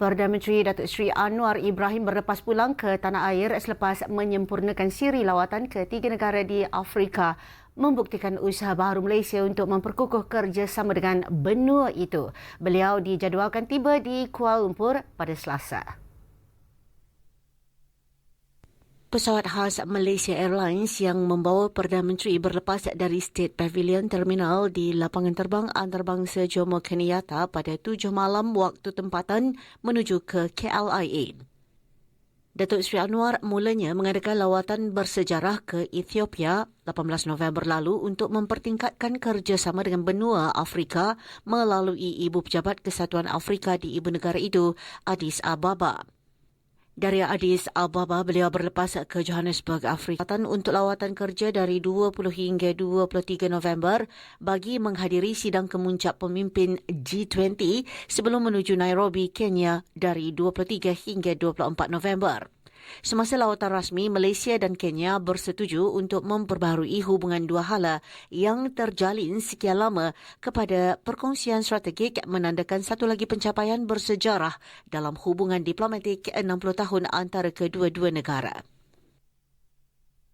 Perdana Menteri Datuk Seri Anwar Ibrahim berlepas pulang ke tanah air selepas menyempurnakan siri lawatan ke tiga negara di Afrika membuktikan usaha baru Malaysia untuk memperkukuh kerjasama dengan benua itu. Beliau dijadualkan tiba di Kuala Lumpur pada Selasa. Pesawat khas Malaysia Airlines yang membawa Perdana Menteri berlepas dari State Pavilion Terminal di lapangan terbang antarabangsa Jomo Kenyatta pada 7 malam waktu tempatan menuju ke KLIA. Datuk Seri Anwar mulanya mengadakan lawatan bersejarah ke Ethiopia 18 November lalu untuk mempertingkatkan kerjasama dengan benua Afrika melalui Ibu Pejabat Kesatuan Afrika di ibu negara itu, Addis Ababa. Dari Addis Ababa, beliau berlepas ke Johannesburg, Afrika untuk lawatan kerja dari 20 hingga 23 November bagi menghadiri sidang kemuncak pemimpin G20 sebelum menuju Nairobi, Kenya dari 23 hingga 24 November. Semasa lawatan rasmi, Malaysia dan Kenya bersetuju untuk memperbaharui hubungan dua hala yang terjalin sekian lama kepada perkongsian strategik menandakan satu lagi pencapaian bersejarah dalam hubungan diplomatik 60 tahun antara kedua-dua negara.